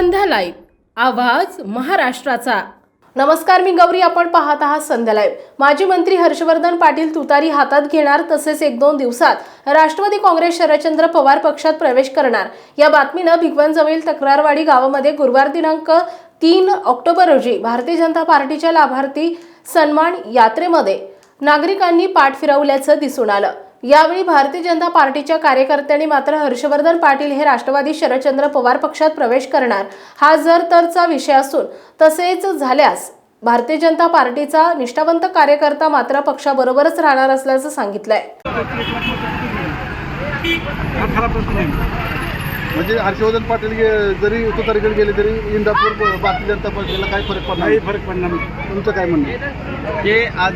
संध्या live. आवाज महाराष्ट्राचा. नमस्कार मी गौरी. आपण पाहत आहात संध्या लाईव्ह. माजी मंत्री हर्षवर्धन पाटील तुतारी हातात घेणार तसेच एक दोन दिवसात राष्ट्रवादी काँग्रेस शरदचंद्र पवार पक्षात प्रवेश करणार. या बातमीनं भिगवणजवळील तक्रारवाडी गावामध्ये गुरुवार दिनांक तीन ऑक्टोबर रोजी भारतीय जनता पार्टीच्या लाभार्थी सन्मान यात्रेमध्ये नागरिकांनी पाठ फिरवल्याचं दिसून आलं. यावेळी भारतीय जनता पार्टीच्या कार्यकर्त्यांनी मात्र हर्षवर्धन पाटील हे राष्ट्रवादी शरदचंद्र पवार पक्षात प्रवेश करणार. हा जर तरचा विषय असून तसेच झाल्यास भारतीय जनता पार्टीचा निष्ठावंत कार्यकर्ता मात्र पक्षाबरोबरच राहणार असल्याचं सांगितलंय. म्हणजे हर्षवर्धन पाटील गे- जरी तुतारीकडे गेले तरी इंदापूर भारतीय जनता पार्टीला काय फरक पडला काही फरक पडणार नाही. तुमचं काय म्हणणं आहे? हे आज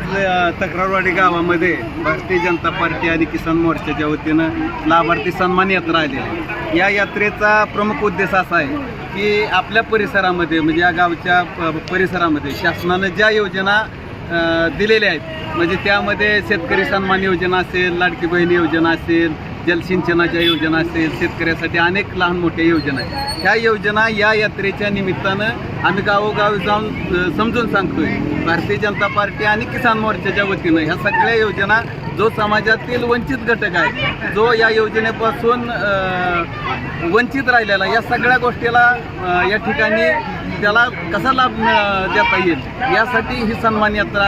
तक्रारवाडी गावामध्ये भारतीय जनता पार्टी आणि किसान मोर्चाच्या वतीनं लाभार्थी सन्मान यात्रा आलेली आहे. या यात्रेचा प्रमुख उद्देश असा आहे की आपल्या परिसरामध्ये म्हणजे या गावच्या प- परिसरामध्ये शासनानं ज्या योजना दिलेल्या आहेत म्हणजे त्यामध्ये शेतकरी सन्मान योजना असेल लाडकी बहीण योजना असेल जलसिंचनाच्या योजना असेल शेतकऱ्यासाठी अनेक लहान मोठ्या योजना आहेत. ह्या योजना या यात्रेच्या निमित्तानं आम्ही गावोगावी जाऊन समजून सांगतोय. भारतीय जनता पार्टी आणि किसान मोर्चाच्या वतीनं ह्या सगळ्या योजना जो समाजातील वंचित घटक आहे जो या योजनेपासून वंचित राहिलेला या सगळ्या गोष्टीला या ठिकाणी त्याला कसा लाभ देता येईल? यासाठी ही सन्मान यात्रा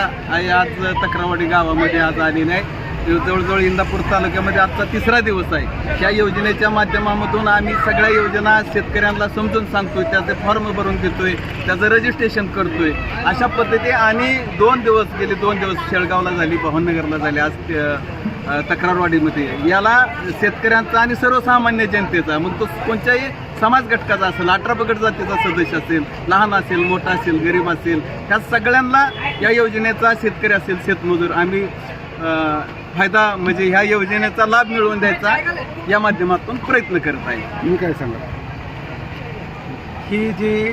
आज तक्रावाडी गावामध्ये आज आलेली आहे. जवळजवळ इंदापूर तालुक्यामध्ये आजचा तिसरा दिवस आहे. या योजनेच्या माध्यमामधून आम्ही सगळ्या योजना शेतकऱ्यांना समजून सांगतोय त्याचे फॉर्म भरून घेतोय त्याचं रजिस्ट्रेशन करतोय. अशा पद्धती आणि दोन दिवस गेले दोन दिवस शेळगावला झाली भवननगरला झाली आज तक्रारवाडीमध्ये. याला शेतकऱ्यांचा आणि सर्वसामान्य जनतेचा मग तो कोणत्याही समाज घटकाचा असेल अठरा पगड जातीचा सदस्य असेल लहान असेल मोठा असेल गरीब असेल ह्या सगळ्यांना या योजनेचा शेतकरी असेल शेतमजूर. आम्ही फायदा म्हणजे ह्या योजनेचा लाभ मिळवून द्यायचा या माध्यमातून प्रयत्न करत आहे. तुम्ही काय सांगा? ही जी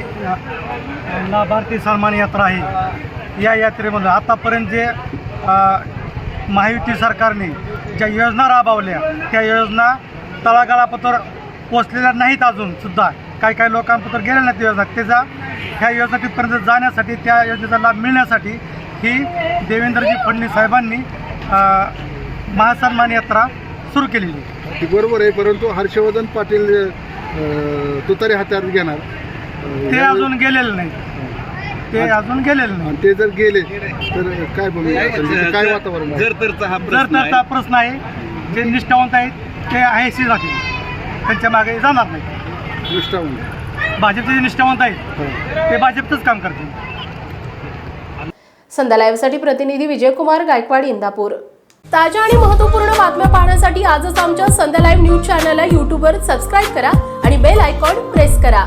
लाभार्थी सन्मान यात्रा आहे या यात्रेमध्ये आतापर्यंत जे महायुती सरकारने ज्या योजना राबवल्या त्या योजना तळागाळापत्र पोचलेल्या नाहीत अजून सुद्धा. काही काही लोकांपत्र गेल्या नाहीत योजना. त्याचा ह्या योजना तिथपर्यंत जाण्यासाठी त्या योजनेचा लाभ मिळण्यासाठी ही देवेंद्रजी फडणवीस साहेबांनी महासन्मान यात्रा सुरू केलेली ती बरोबर आहे परंतु हर्षवर्धन पाटील तुतारी हातात घेणार. ते अजून गेलेलं नाही. ते अजून गेलेलं नाही. आणि ते जर गेले तर काय असेल? तिथे काय वातावरण आहे? जर तरचा हा जर प्रश्न त्याचा आहे. प्रश्न आहे जे निष्ठावंत आहेत ते आहेशी जातील त्यांच्या मागे जाणार नाही. निष्ठावंत. भाजपचे जे निष्ठावंत आहेत हो. ते भाजपचंच काम करतील. संध्या लाईव्हसाठी प्रतिनिधी विजयकुमार गायकवाड इंदापूर. ताज्या आणि महत्त्वपूर्ण बातम्या पाहण्यासाठी आजच आमच्या संध्या लाईव्ह न्यूज चॅनलला यूट्यूबवर सबस्क्राईब करा आणि बेल आयकॉन प्रेस करा.